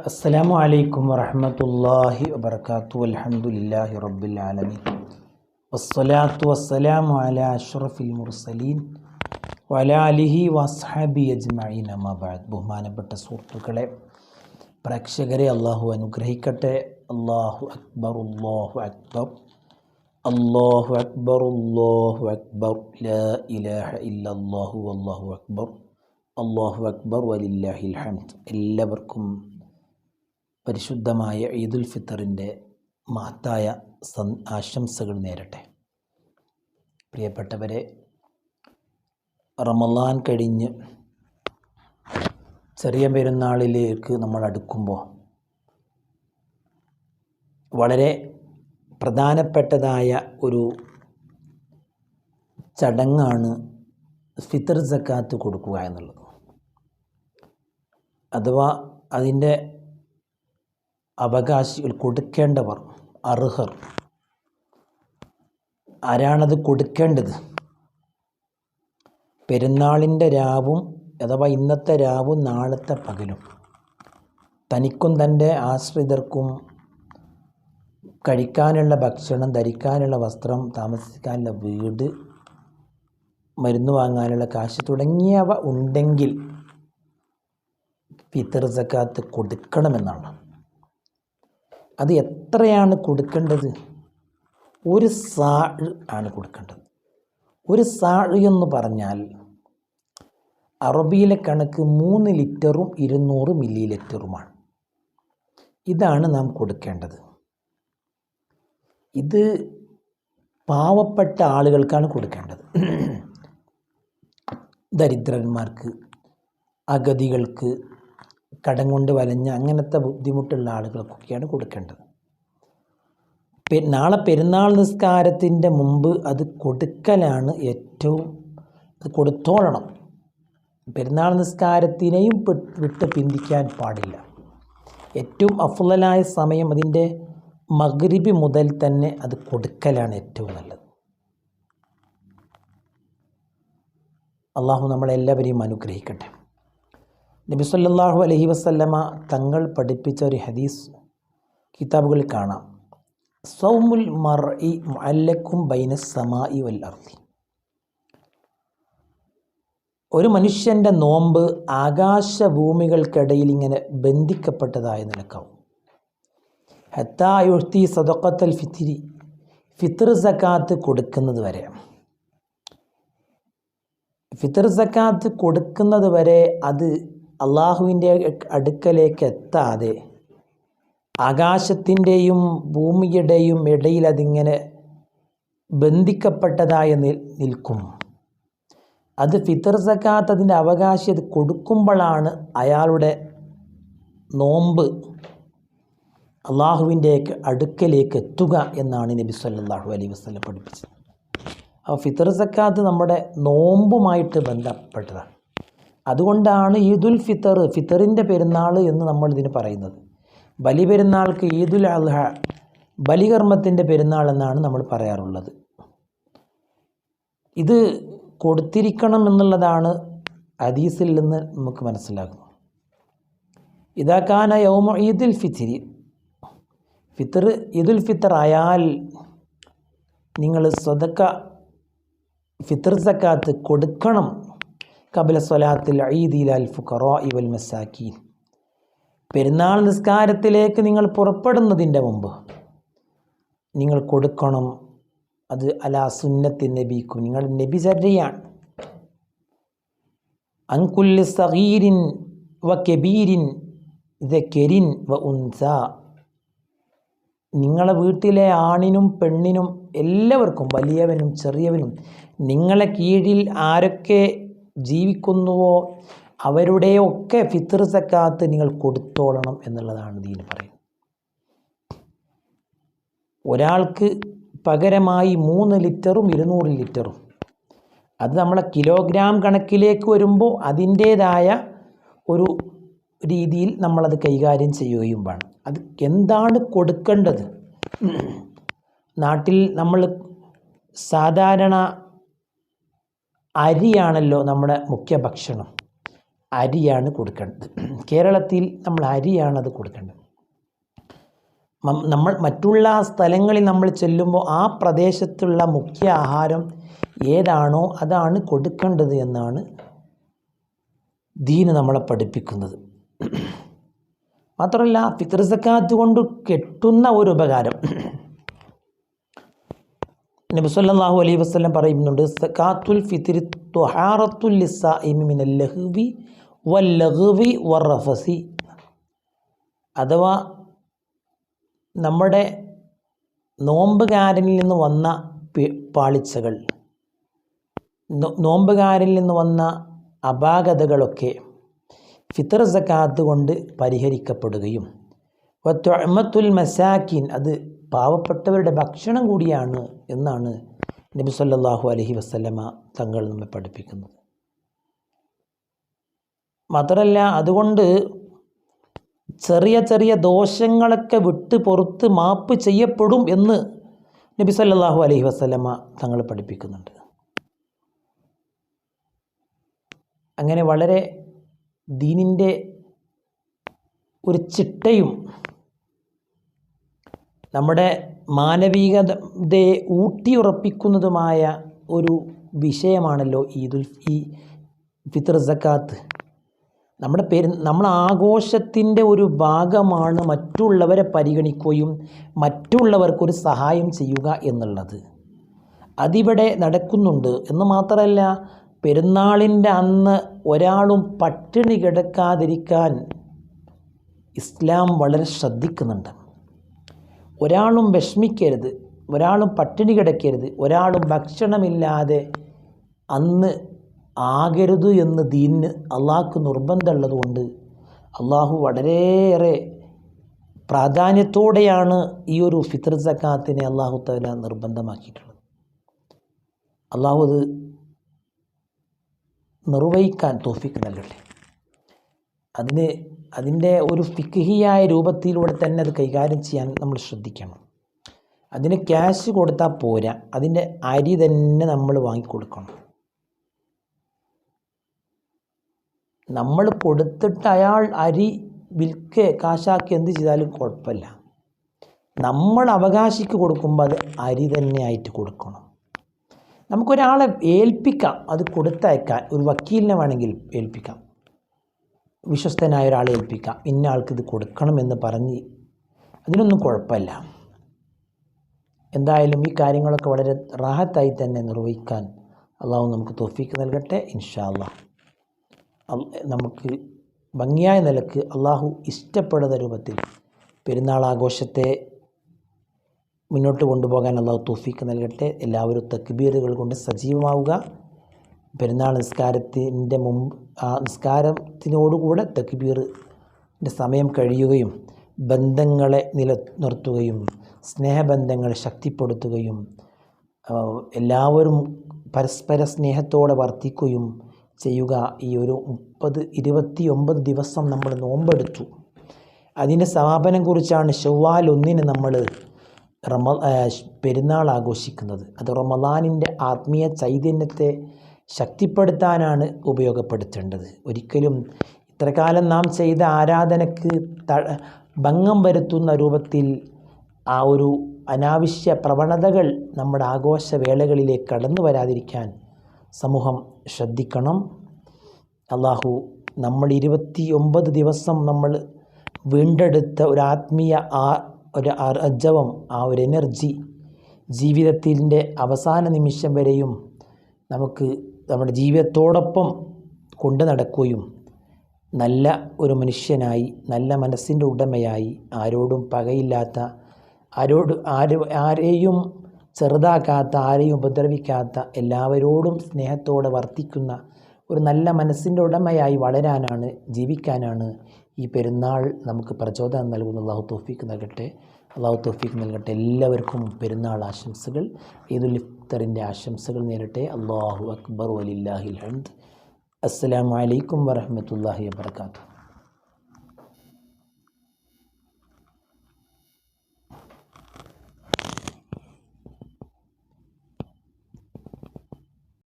അസ്സലാമു അലൈക്കും വറഹ്മത്തുള്ളാഹി വബർക്കാത്തു അൽഹംദുലില്ലാഹി റബ്ബിൽ ആലമീൻ വസ്സലാത്തു വസ്സലാമു അലാ അഷ്റഫിൽ മുർസലീൻ വലാ അലിഹി വസ്ഹാബി അജ്മഈൻ അമ്മാ ബഅദ് ബഹുമാനപ്പെട്ട സുഹൃത്തുക്കളെ പ്രേക്ഷകരെ അള്ളാഹു അനുഗ്രഹിക്കട്ടെ അള്ളാഹു അക്ബർ അല്ലാഹു അക്ബർ അല്ലാഹു അക്ബർ അല്ലാഹു അക്ബർ ലാ ഇലാഹ ഇല്ലല്ലാഹു വല്ലാഹു അക്ബർ അല്ലാഹു അക്ബർ വലില്ലാഹിൽ ഹംദ്. എല്ലാവർക്കും പരിശുദ്ധമായ ഈദുൽ ഫിത്തറിന്റെ മഹത്തായ സൻ ആശംസകൾ നേരട്ടെ. പ്രിയപ്പെട്ടവരെ റമലാൻ കഴിഞ്ഞ് ചെറിയ പെരുന്നാളിലേക്ക് നമ്മൾ അടുക്കുമ്പോൾ വളരെ പ്രധാനപ്പെട്ടതായ ഒരു ചടങ്ങാണ് ഫിത്തർ സക്കാത്ത് കൊടുക്കുക എന്നുള്ളത്. അഥവാ അതിന്റെ അവകാശികൾ കൊടുക്കേണ്ടവർ അർഹർ. ആരാണത് കൊടുക്കേണ്ടത്? പെരുന്നാളിന്റെ രാവും അഥവാ ഇന്നത്തെ രാവും നാളത്തെ പകലും. തനിക്കും തന്റെ ആശ്രിതർക്കും കഴിക്കാനുള്ള ഭക്ഷണം ധരിക്കാനുള്ള വസ്ത്രം താമസിക്കാനുള്ള വീട് മരുന്ന് വാങ്ങാനുള്ള കാശ് തുടങ്ങിയവ ഉണ്ടെങ്കിൽ ഫിത്തർ സക്കാത്ത് കൊടുക്കണമെന്നാണ്. അത് എത്രയാണ് കൊടുക്കേണ്ടത്? ഒരു സാഴ് ആണ് കൊടുക്കേണ്ടത്. ഒരു സാഴ് എന്ന് പറഞ്ഞാൽ അറബിയിലെ കണക്ക് മൂന്ന് ലിറ്ററും ഇരുന്നൂറ് മില്ലി ലിറ്ററുമാണ് ഇതാണ് നാം കൊടുക്കേണ്ടത്. ഇത് പാവപ്പെട്ട ആളുകൾക്കാണ് കൊടുക്കേണ്ടത്. ദരിദ്രന്മാർക്ക് അഗതികൾക്ക് കടം കൊണ്ട് വലഞ്ഞ അങ്ങനത്തെ ബുദ്ധിമുട്ടുള്ള ആളുകൾക്കൊക്കെയാണ് കൊടുക്കേണ്ടത്. നാളെ പെരുന്നാൾ നിസ്കാരത്തിന്റെ മുമ്പ് അത് കൊടുക്കലാണ് ഏറ്റവും അത് കൊടുത്തോളണം. പെരുന്നാൾ നിസ്കാരത്തിനെയും വിട്ട് പിന്തിക്കാൻ പാടില്ല. ഏറ്റവും അഫുലായ സമയം അതിന്റെ മഗ്രിബി മുതൽ തന്നെ അത് കൊടുക്കലാണ് ഏറ്റവും നല്ലത്. അള്ളാഹു നമ്മളെല്ലാവരെയും അനുഗ്രഹിക്കട്ടെ. നബി സല്ലല്ലാഹു അലൈഹി വസല്ലമ തങ്ങൾ പഠിപ്പിച്ച ഒരു ഹദീസ് കിതാബുകളിൽ കാണാം. സൗമുൽ മർ ഇ അല്ലക്കും ബൈന സമായി വൽ അർദി. ഒരു മനുഷ്യന്റെ നോമ്പ് ആകാശഭൂമികൾക്കിടയിൽ ഇങ്ങനെ ബന്ധിക്കപ്പെട്ടതായ നിലക്കാവും. ഹത്തായുഴ്ത്തി സദക്കത്തൽ ഫിത്തിരി ഫിത്തർ സക്കാത്ത് കൊടുക്കുന്നത് വരെ. ഫിത്തർ സക്കാത്ത് കൊടുക്കുന്നത് വരെ അത് അള്ളാഹുവിന്റെ അടുക്കലേക്ക് എത്താതെ ആകാശത്തിന്റെയും ഭൂമിയുടെയും ഇടയിൽ അതിങ്ങനെ ബന്ധിക്കപ്പെട്ടതായി നിൽക്കും. അത് ഫിത്തർ സക്കാത്ത് അതിന്റെ അവകാശം അത് കൊടുക്കുമ്പോഴാണ് അയാളുടെ നോമ്പ് അള്ളാഹുവിന്റെ അടുക്കലേക്ക് എത്തുക എന്നാണ് നബി സല്ലാഹു അലൈഹി വസ്ലം പഠിപ്പിച്ചത്. അപ്പോൾ ഫിത്തർ സക്കാത്ത് നമ്മുടെ നോമ്പുമായിട്ട് ബന്ധപ്പെട്ടതാണ്. അതുകൊണ്ടാണ് ഈദുൽ ഫിത്തർ ഫിത്തറിന്റെ പെരുന്നാൾ എന്ന് നമ്മൾ ഇതിന് പറയുന്നത്. ബലി പെരുന്നാൾക്ക് ഈദുൽ അൽഹ ബലികർമ്മത്തിന്റെ പെരുന്നാൾ എന്നാണ് നമ്മൾ പറയാറുള്ളത്. ഇത് കൊടുത്തിരിക്കണം എന്നുള്ളതാണ് ഹദീസിൽ നിന്ന് നമുക്ക് മനസ്സിലാകുന്നത്. ഇതാക്കാന യൗമ ഈദുൽ ഫിത്തിരി ഫിത്തർ ഈദുൽ ഫിത്തർ ആയാൽ നിങ്ങൾ സ്വതക്ക ഫിത്തർ സക്കാത്ത് കൊടുക്കണം. കബല സ്വലാത്തിൽ ഈദിൽ അൽ ഫുഖറോ ഇവൽ മസാക്കീൻ. പെരുന്നാൾ നിസ്കാരത്തിലേക്ക് നിങ്ങൾ പുറപ്പെടുന്നതിന്റെ മുമ്പ് നിങ്ങൾ കൊടുക്കണം. അത് അലാ സുന്നത്തിൻ നബിക്കും. നിങ്ങൾ നബി ചര്യയാണ്. അങ്കുല്ലി സഹീരിൻ വ കെബീരിൻ കെരിൻ വ ഉൻസ. നിങ്ങളെ വീട്ടിലെ ആണിനും പെണ്ണിനും എല്ലാവർക്കും വലിയവനും ചെറിയവനും നിങ്ങളെ കീഴിൽ ആരൊക്കെ ജീവിക്കുന്നുവോ? അവരുടെയൊക്കെ ഫിത്തർ സക്കാത്ത് നിങ്ങൾ കൊടുത്തോളണം എന്നുള്ളതാണ് ദീന് പറയുന്നത്. ഒരാൾക്ക് പകരമായി മൂന്ന് ലിറ്ററും ഇരുന്നൂറ് ലിറ്ററും. അത് നമ്മളെ കിലോഗ്രാം കണക്കിലേക്ക് വരുമ്പോൾ അതിന്റേതായ ഒരു രീതിയിൽ നമ്മളത് കൈകാര്യം ചെയ്യുകയും വേണം. അത് എന്താണ് കൊടുക്കേണ്ടത്? നാട്ടിൽ നമ്മൾ സാധാരണ അരിയാണല്ലോ നമ്മുടെ മുഖ്യ ഭക്ഷണം. അരിയാണ് കൊടുക്കേണ്ടത്. കേരളത്തിൽ നമ്മൾ അരിയാണ് അത് കൊടുക്കേണ്ടത്. നമ്മൾ മറ്റുള്ള സ്ഥലങ്ങളിൽ നമ്മൾ ചെല്ലുമ്പോൾ ആ പ്രദേശത്തുള്ള മുഖ്യ ആഹാരം ഏതാണോ അതാണ് കൊടുക്കേണ്ടത് എന്നാണ് ദീന് നമ്മളെ പഠിപ്പിക്കുന്നത്. മാത്രമല്ല ഫിത്ർ സക്കാത്ത് കൊണ്ട് കെട്ടുന്ന ഒരു ഉപകാരം. നബി സല്ലല്ലാഹു അലൈഹി വസല്ലം പറയുന്നുണ്ട് സക്കാത്തുൽ ഫിത്രി തുഹാറത്തുൽ മിനൽ ലഹ്വി വൽ ലഗ്വി വറഫസി അഥവാ നമ്മുടെ നോമ്പുകാരനിൽ നിന്ന് വന്ന പാളിച്ചകൾ നോമ്പുകാരിൽ നിന്ന് വന്ന അപാകതകളൊക്കെ ഫിത്തർ സക്കാത്ത് കൊണ്ട് പരിഹരിക്കപ്പെടുകയും വത്വമത്തുൽ മസാക്കിൻ അത് പാവപ്പെട്ടവരുടെ ഭക്ഷണം കൂടിയാണ് എന്നാണ് നബി സല്ലല്ലാഹു അലഹി വസല്ലമ തങ്ങൾ നമ്മെ പഠിപ്പിക്കുന്നത്. മാത്രമല്ല അതുകൊണ്ട് ചെറിയ ചെറിയ ദോഷങ്ങളൊക്കെ വിട്ട് പുറത്ത് മാപ്പ് ചെയ്യപ്പെടും എന്ന് നബി സല്ലല്ലാഹു അലഹി വസല്ലമ തങ്ങൾ പഠിപ്പിക്കുന്നുണ്ട്. അങ്ങനെ വളരെ ദീനിന്റെ ഒരു ചിട്ടയും നമ്മുടെ മാനവികതയെ ഊട്ടിയുറപ്പിക്കുന്നതുമായ ഒരു വിഷയമാണല്ലോ ഈദുൽ ഈ ഫിത്ർ സക്കാത്ത്. നമ്മുടെ പേര് നമ്മൾ ആഘോഷത്തിന്റെ ഒരു ഭാഗമാണ് മറ്റുള്ളവരെ പരിഗണിക്കുകയും മറ്റുള്ളവർക്കൊരു സഹായം ചെയ്യുക എന്നുള്ളത്. അതിവിടെ നടക്കുന്നുണ്ട്. എന്ന് മാത്രമല്ല പെരുന്നാളിന്റെ അന്ന് ഒരാളും പട്ടിണി കിടക്കാതിരിക്കാൻ ഇസ്ലാം വളരെ ശ്രദ്ധിക്കുന്നുണ്ട്. ഒരാളും വിഷമിക്കരുത് ഒരാളും പട്ടിണി കിടക്കരുത് ഒരാളും ഭക്ഷണമില്ലാതെ അന്ന് ആകരുത് എന്ന് ദീനിന് അള്ളാഹ്ക്ക് നിർബന്ധമുള്ളതുകൊണ്ട് അള്ളാഹു വളരെയേറെ പ്രാധാന്യത്തോടെയാണ് ഈ ഒരു ഫിത്ർ സക്കാത്തിനെ അള്ളാഹു തല നിർബന്ധമാക്കിയിട്ടുള്ളത്. അള്ളാഹു അത് നിർവഹിക്കാൻ തോഫിക്ക് നൽകട്ടെ. അതിന് അതിന്റെ ഒരു ഫിക്ഹിയായ രൂപത്തിലൂടെ തന്നെ അത് കൈകാര്യം ചെയ്യാൻ നമ്മൾ ശ്രദ്ധിക്കണം. അതിന് ക്യാഷ് കൊടുത്താൽ പോരാ. അതിന്റെ അരി തന്നെ നമ്മൾ വാങ്ങിക്കൊടുക്കണം. നമ്മൾ കൊടുത്തിട്ട് അയാൾ അരി വിൽക്ക് കാശാക്കി എന്ത് ചെയ്താലും കുഴപ്പമില്ല. നമ്മൾ അവകാശിക്ക് കൊടുക്കുമ്പോൾ അത് അരി തന്നെ ആയിട്ട് കൊടുക്കണം. നമുക്കൊരാളെ ഏൽപ്പിക്കാം. അത് കൊടുത്തയക്കാൻ ഒരു വക്കീലിനെ വേണമെങ്കിൽ ഏൽപ്പിക്കാം. വിശ്വസ്തനായ ഒരാളെ ഏൽപ്പിക്കാം. ഇന്ന ആൾക്ക് ഇത് കൊടുക്കണമെന്ന് പറഞ്ഞ് അതിനൊന്നും കുഴപ്പമില്ല. എന്തായാലും ഈ കാര്യങ്ങളൊക്കെ വളരെ റാഹത്തായി തന്നെ നിർവഹിക്കാൻ അള്ളാഹു നമുക്ക് തോഫീക്ക് നൽകട്ടെ. ഇൻഷാല്ല നമുക്ക് ഭംഗിയായ നിലയ്ക്ക് അള്ളാഹു ഇഷ്ടപ്പെടുന്ന രൂപത്തിൽ പെരുന്നാൾ ആഘോഷത്തെ മുന്നോട്ട് കൊണ്ടുപോകാൻ അള്ളാഹു തോഫീക്ക് നൽകട്ടെ. എല്ലാവരും തക്ബീറുകൾ കൊണ്ട് സജീവമാവുക. പെരുന്നാൾ നിസ്കാരത്തിന്റെ മുമ്പ് ആ നിസ്കാരത്തിനോടുകൂടെ തക്ബീറിന്റെ സമയം കഴിയുകയും ബന്ധങ്ങളെ നിലനിർത്തുകയും സ്നേഹബന്ധങ്ങളെ ശക്തിപ്പെടുത്തുകയും എല്ലാവരും പരസ്പര സ്നേഹത്തോടെ വർത്തിക്കുകയും ചെയ്യുക. ഈ ഒരു മുപ്പത് ഇരുപത്തി ഒമ്പത് ദിവസം നമ്മൾ നോമ്പെടുത്തു. അതിന്റെ സമാപനം കുറിച്ചാണ് ഷവ്വാൽ ഒന്നിന് നമ്മൾ റമ പെരുന്നാൾ ആഘോഷിക്കുന്നത്. അത് റമദാനിന്റെ ആത്മീയ ചൈതന്യത്തെ ശക്തിപ്പെടുത്താനാണ് ഉപയോഗപ്പെടുത്തേണ്ടത്. ഒരിക്കലും ഇത്രകാലം നാം ചെയ്ത ആരാധനയ്ക്ക് ത ഭംഗം വരുത്തുന്ന രൂപത്തിൽ ആ ഒരു അനാവശ്യ പ്രവണതകൾ നമ്മുടെ ആഘോഷ വേളകളിലേക്ക് കടന്നു വരാതിരിക്കാൻ സമൂഹം ശ്രദ്ധിക്കണം. അള്ളാഹു നമ്മൾ ഇരുപത്തി ഒമ്പത് ദിവസം നമ്മൾ വീണ്ടെടുത്ത ഒരു ആത്മീയ ആ ഒരു അർജവം ആ ഒരു എനർജി ജീവിതത്തിന്റെ അവസാന നിമിഷം വരെയും നമുക്ക് നമ്മുടെ ജീവിതത്തോടൊപ്പം കൊണ്ടു നടക്കുകയും നല്ല ഒരു മനുഷ്യനായി നല്ല മനസ്സിന്റെ ഉടമയായി ആരോടും പകയില്ലാത്ത ആരോട് ആര് ആരെയും ചെറുതാക്കാത്ത ആരെയും ഉപദ്രവിക്കാത്ത എല്ലാവരോടും സ്നേഹത്തോടെ വർത്തിക്കുന്ന ഒരു നല്ല മനസ്സിന്റെ ഉടമയായി വളരാനാണ് ജീവിക്കാനാണ് ഈ പെരുന്നാൾ നമുക്ക് പ്രചോദനം നൽകുന്ന അള്ളാഹു തോഫീക്ക് നൽകട്ടെ. അള്ളാഹു തോഫീക്ക് നൽകട്ടെ. എല്ലാവർക്കും പെരുന്നാൾ ആശംസകൾ. ഈദുൽ ഇഫ്തറിന്റെ ആശംസകൾ നേരട്ടെ. അള്ളാഹു അക്ബർ വലില്ലാഹിൽ ഹംദ്. അസ്സലാമു അലൈക്കും വറഹ്മത്തുള്ളാഹി വബർക്കാത്തു